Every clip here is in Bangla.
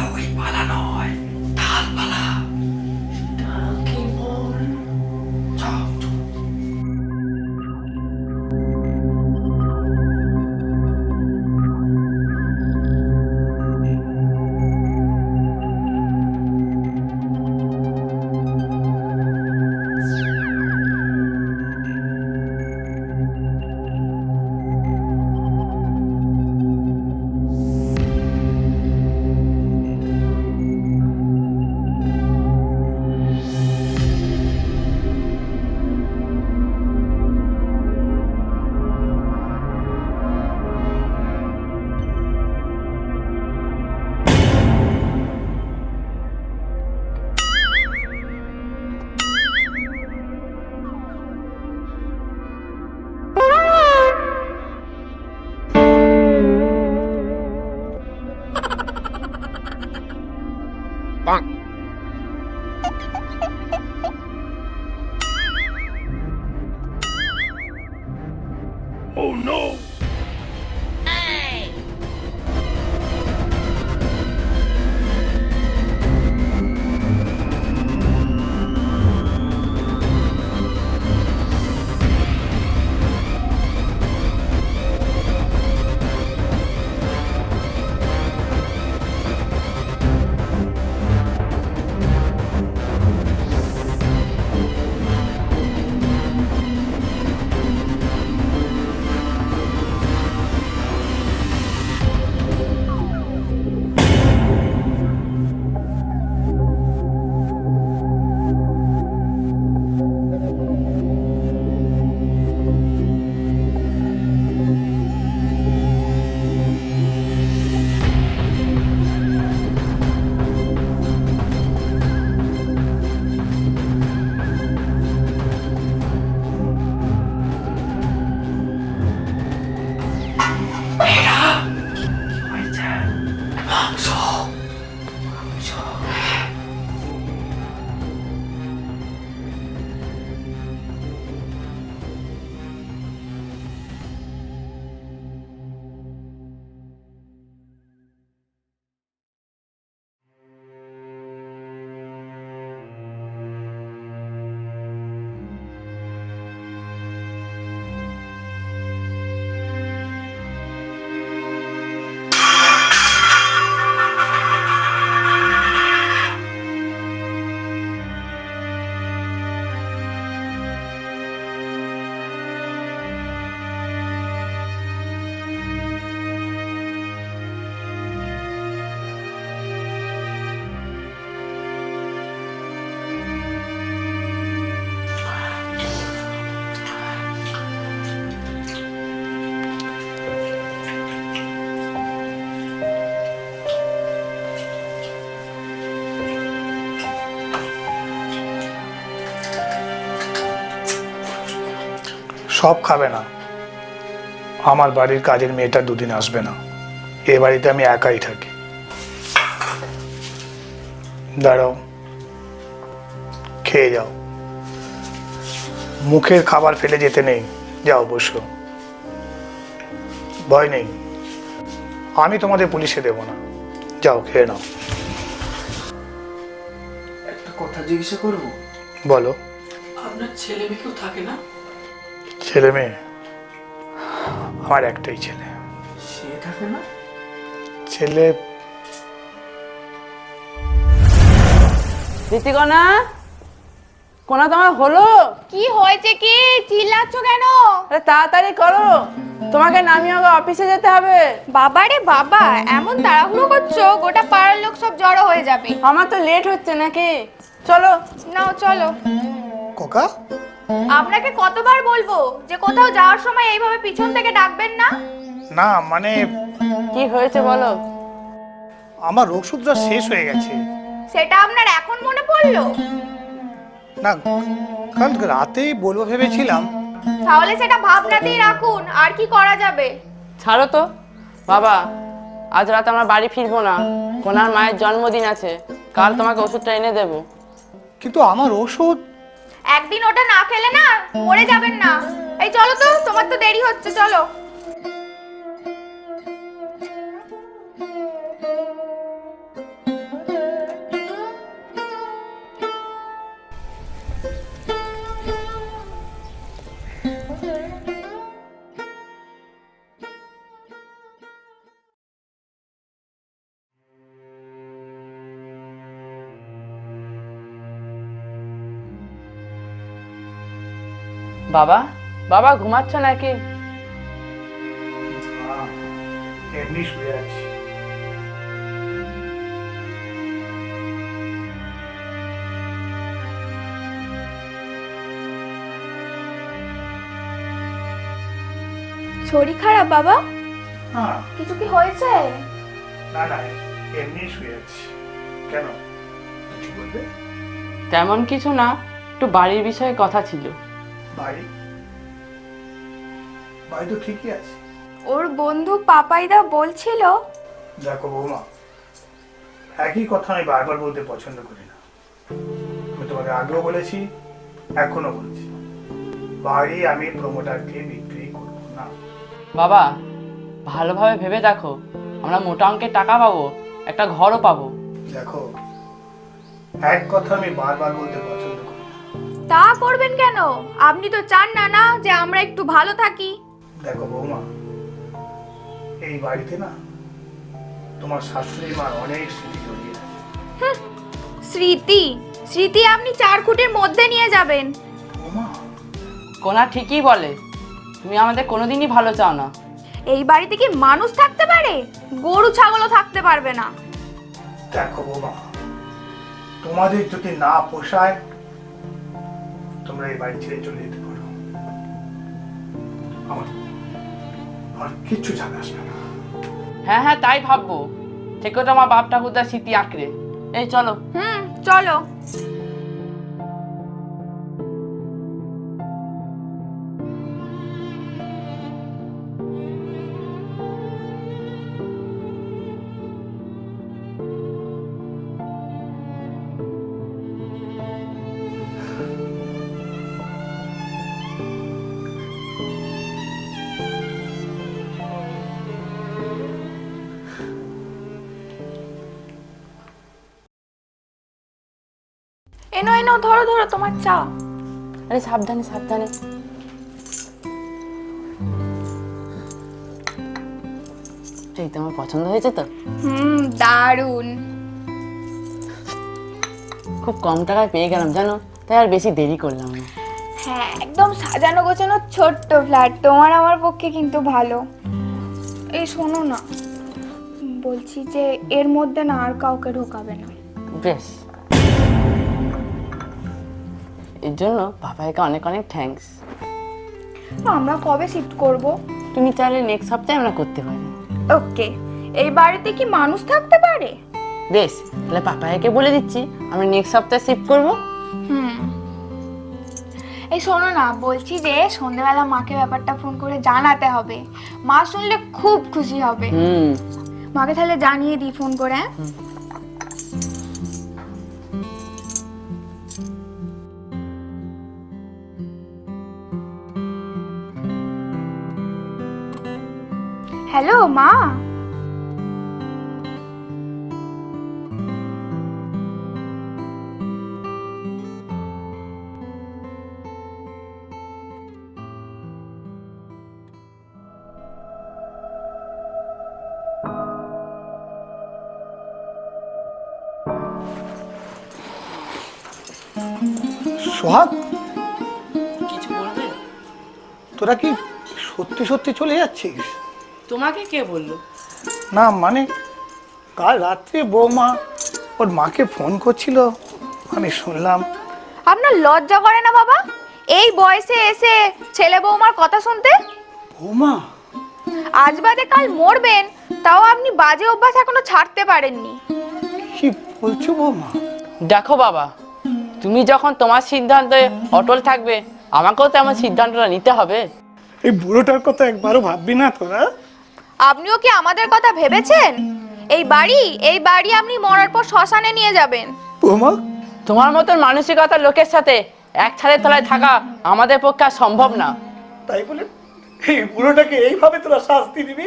Aui, para nós. সব খাবে না। আমার বাড়ির কাজের মেয়েটা দুদিন আসবে না। এ বাড়িতে আমি একাই থাকি। দাঁড়াও। খেয়ে যাও। মুখের খাবার ফেলে যেতে নেই। যাও বসো। ভয় নেই। আমি তোমাদের পুলিশে দেব না। যাও খেয়ে নাও। একটা কথা জিজ্ঞাসা করব? বলো। আপনার ছেলে মেয়ে কেউ থাকে না? ছেলে মেয়ে? আমার একটাই ছেলে। সে থাকে না? ছেলে রীতিকণা কোনা তোমার হলো? কি হয়েছে কি? চিল্লাচ্ছ কেন? আরে তাড়াতাড়ি করো। তোমাকে নামিয়ে আগে অফিসে যেতে হবে। বাবারে বাবা এমন তাড়াহুড়ো করছ গোটা পাড়ার লোক সব জড়ো হয়ে যাবে। আমার তো লেট হচ্ছে নাকি? চলো। নাও চলো। কোকা আপনাকে কতবার বলব যে কোথাও যাওয়ার সময় এইভাবে পিছন থেকে ডাকবেন না? না মানে কি হয়েছে বলো? আমার ওষুধটা শেষ হয়ে গেছে। সেটা আপনার এখন মনে পড়ল? না কাল রাতেই বলব ভেবেছিলাম। তাহলে সেটা ভাবনাতেই রাখুন আর কি করা যাবে? ছাড়ো তো। বাবা আজ রাত আমরা বাড়ি ফিরবো না। কোনার মায়ের জন্মদিন আছে। কাল তোমাকে ওষুধটা এনে দেবো। কিন্তু আমার ওষুধ একদিন ওটা না খেলে না মরে যাবেন না। এই চলো তো, তোমার তো দেরি হচ্ছে, চলো। বাবা বাবা ঘুমাচ্ছ নাকি? এমনি শুয়ে আছি। শরীর খারাপ বাবা? হ্যাঁ কিছু কি হয়েছে? না না এমনি শুয়ে আছি। কেন? কিছু বলবে? তেমন কিছু না একটু বাড়ির বিষয়ে কথা ছিল। বাড়ি? বাড়ি তো ঠিকই আছে। ওর বন্ধু পাপাইদা বলছিল দেখো বৌমা একই কথা আমি বারবার বলতে পছন্দ করি না। আমি তোমাকে আগেও বলেছি এখনও বলছি। বাড়ি আমি প্রমোটারকে বিক্রি করব না। বাবা ভালোভাবে ভেবে দেখো আমরা মোটা অঙ্কের টাকা পাবো একটা ঘরও পাবো। দেখো এক কথা আমি বারবার বলতে না। তা করবেন কেন? আপনি তো চান না না যে আমরা একটু ভালো থাকি। দেখো বৌমা এই বাড়িতে না তোমার শাশুড়ি মার অনেক স্মৃতি জড়িয়ে আছে। স্মৃতি? স্মৃতি আপনি চার খুঁটির মধ্যে নিয়ে যাবেন। বৌমা কোনা ঠিকই বলে তুমি আমাদের কোনোদিনই ভালো চাও না। এই বাড়িতে কি মানুষ থাকতে পারে? গরু ছাগলও থাকতে পারবে না। দেখো বৌমা তোমাদের যদি না পোষায় তোমরা এই বাড়ি ছেড়ে চলে যেতে পারো। আমার আর কিচ্ছু জানা আসবে না। হ্যাঁ হ্যাঁ তাই ভাববো। ঠিক তো আমার বাপ ঠাকুরদার স্মৃতি আঁকড়ে। এই চলো। হুম চলো। এনো এনো ধরো ধরো তোমার চা। আরে সাবধানে সাবধানে। এই তোমার পছন্দ হয়েছে তো? হুম দারুণ। খুব কম টাকায় পেয়ে গেলাম জানো? তাই আর বেশি দেরি করলাম না। হ্যাঁ একদম সাজানো গোছানো ছোট্ট ফ্ল্যাট তোমার আমার পক্ষে কিন্তু ভালো। এই শোনো না বলছি যে এর মধ্যে না আর কাউকে ঢোকাবে না। বেশ। এর জন্য বাবাইকে অনেক অনেক থ্যাঙ্কস আমরা কবে শিফট করব? তুমি চাইলে নেক্সট সপ্তাহে আমরা করতে পারি। ওকে এই বাড়িতে কি মানুষ থাকতে পারে? বেশ তাহলে পাপাইকে বলে দিচ্ছি আমরা নেক্সট সপ্তাহে শিফট করব। হুম। এই শোনো না বলছি যে সন্ধেবেলা মাকে ব্যাপারটা ফোন করে জানাতে হবে। মা শুনলে খুব খুশি হবে। হুম। মাকে তাহলে জানিয়ে দিই ফোন করে হ্যাঁ? হ্যালো মা সোহাগ? কিছু বলবে? তোরা কি সত্যি সত্যি চলে যাচ্ছিস? তোমাকে কে বলল? না মানে কাল রাত্রে বৌমা ওর মাকে ফোন করছিল। আমি শুনলাম। আপনার লজ্জা করে না বাবা? এই বয়সে এসে ছেলে বৌমার কথা শুনতে? বৌমা? আজ বাদে কাল মরবেন তাও আপনি বাজে অভ্যাস এখনও ছাড়তে পারেননি। কি বলছো বৌমা? দেখো বাবা তুমি যখন তোমার সিদ্ধান্তে অটল থাকবে আমাকেও তো এমন সিদ্ধান্তটা নিতে হবে। এই বুড়োটার কথা একবারও ভাববি না তোরা। আপনিও কি আমাদের কথা ভেবেছেন? এই বাড়ি এই বাড়ি আপনি মরার পর শ্মশানে নিয়ে যাবেন। বৌমা? তোমার মতন মানসিকতার লোকের সাথে এক ছাদের তলায় থাকা আমাদের পক্ষে আর সম্ভব না। তাই বলে এই বুড়োটাকে এইভাবে তোরা শাস্তি দিবি?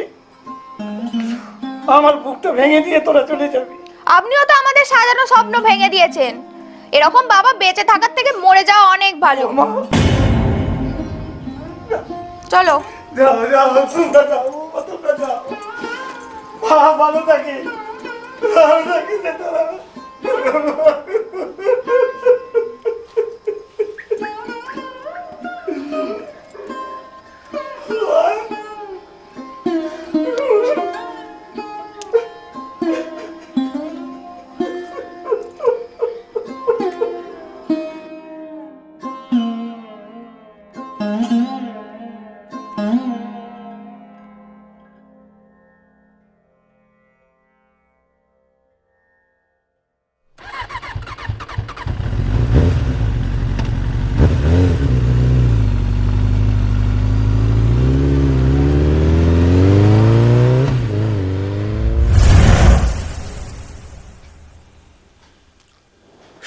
আমার বুকটা ভেঙে দিয়ে তোরা চলে যাবি। আপনিও তো আমাদের সাজানো স্বপ্ন ভেঙে দিয়েছেন। এরকম বাবা বেঁচে থাকার থেকে মরে যাওয়া অনেক ভালো। চলো। যাও যাও তোমরা যাও তোমরা যাও ভালো থাকি ভালো থাকিস রে তোরা।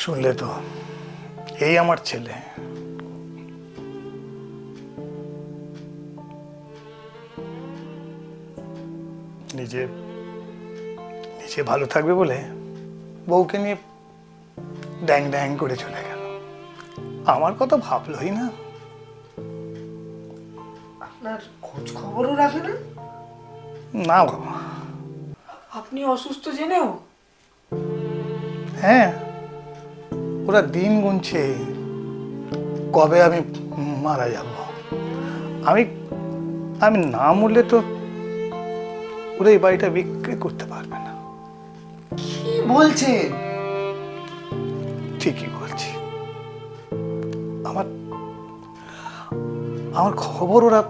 শুনলে তো। এই আমার ছেলে। নিজে নিজে ভালো থাকবে বলে বউকে নিয়ে ড্যাং ড্যাং করে চলে গেল। আমার কথা ভাবলোই না। আপনার খোঁজ খবরও রাখে না? না বাবা। আপনি অসুস্থ জেনেও? হ্যাঁ। ওরা দিন গুনছে কবে আমি মারা যাব? আমি আমি না মরলে তো ওরা এই বাড়িটা বিক্রি করতে পারবে না। কি বলছেন ঠিকই বলছি। আমার আমার খবর ওরা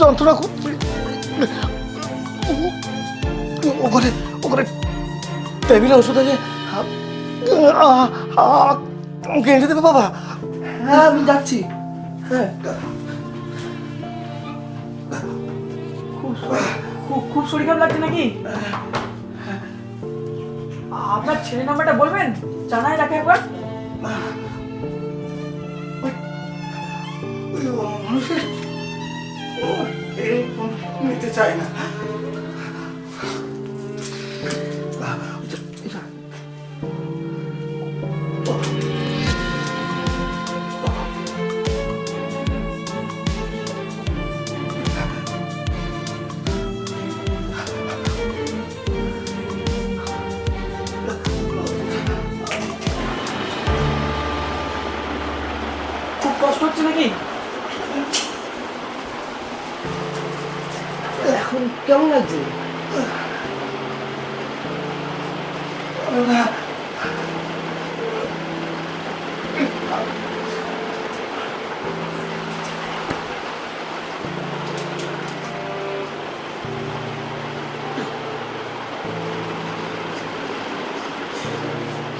যন্ত্রণা ওখানে ওখানে টেবিলে ওষুধ আছে। আমাকে দেবে বাবা। হ্যাঁ আমি যাচ্ছি। হ্যাঁ। খুব শরীর খারাপ লাগছে নাকি? আপনার ছেলে নাম্বারটা বলবেন? জানাই রাখে একবার। মানুষের এরকম নিতে চায় না।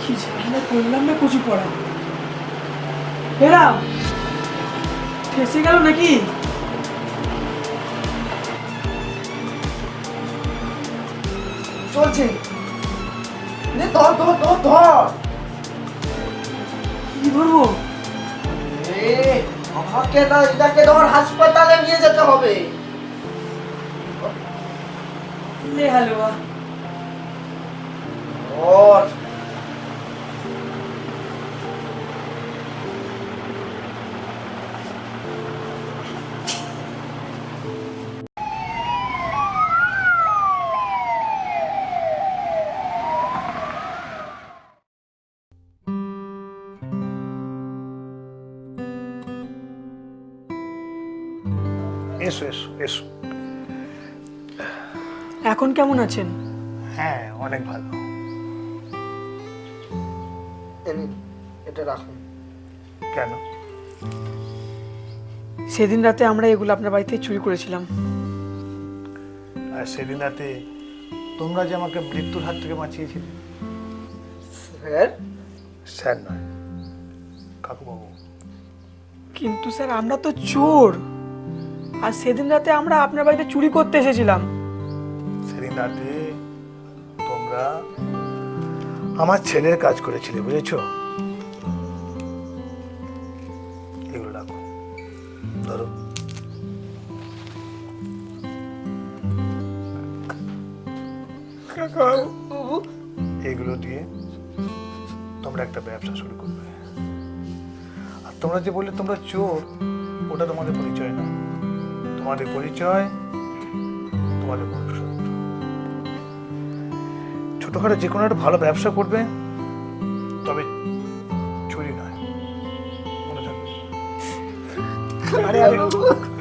কি ঝামেলা করলাম না কচু পড়া? এরাম ফেসে গেল নাকি? চলছে। নে ধর ধর ধর ধর। কি ধরবো? আমাকে না এটাকে ধর হাসপাতালে নিয়ে যেতে হবে। লে হালুয়া। ওর এসো এসো এসো এখন কেমন আছেন? হ্যাঁ অনেক ভালো। এটা রাখুন। কেন? সেদিন রাতে আমরা এগুলো আপনার বাড়িতে চুরি করেছিলাম। আর সেদিন রাতে তোমরা যে আমাকে মৃত্যুর হাত থেকে বাঁচিয়েছিলে? স্যার? স্যার নয় কাকুবাবু। কিন্তু স্যার আমরা তো চোর। আর সেদিন রাতে আমরা আপনার বাড়িতে চুরি করতে এসেছিলাম। সেদিন রাতে তোমরা আমার ছেলের কাজ করেছিলে বুঝেছ? এগুলো রাখো। ধরো। এগুলো দিয়ে তোমরা একটা ব্যবসা শুরু করবে। আর তোমরা যে বললে তোমরা চোর ওটা তোমাদের পরিচয় না। তোমাদের পরিচয়, তোমাদের মনুষ্যত্ব ছোটখাটো যে কোনো একটা ভালো ব্যবসা করবে, তবে চুরি নয়। আরে আরে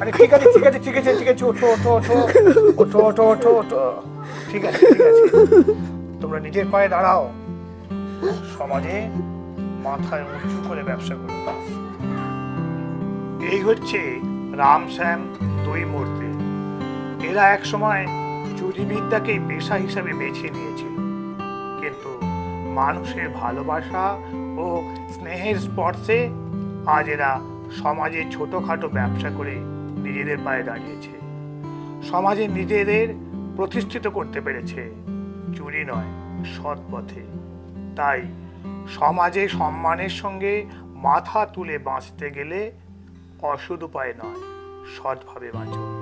আরে, ঠিক আছে ঠিক আছে ঠিক আছে ঠিক আছে, ওঠো ওঠো ওঠো ওঠো ওঠো ওঠো ওঠো। ঠিক ঠিক আছে। তোমরা নিজের পায়ে দাঁড়াও। সমাজে মাথায় উঁচু করে ব্যবসা করবে এই হচ্ছে রাম শ্যাম দুই মূর্তি এরা এক সময় চুরিবিদ্যাকেই পেশা হিসাবে বেছে নিয়েছিল। কিন্তু মানুষের ভালোবাসা ও স্নেহের স্পর্শে আজ এরা সমাজে ছোটোখাটো ব্যবসা করে নিজেদের পায়ে দাঁড়িয়েছে। সমাজে নিজেদের প্রতিষ্ঠিত করতে পেরেছে। চুরি নয়, সৎ পথে। তাই সমাজে সম্মানের সঙ্গে মাথা তুলে বাঁচতে গেলে অসুদ উপায় নয়। সৎভাবে বাঁচো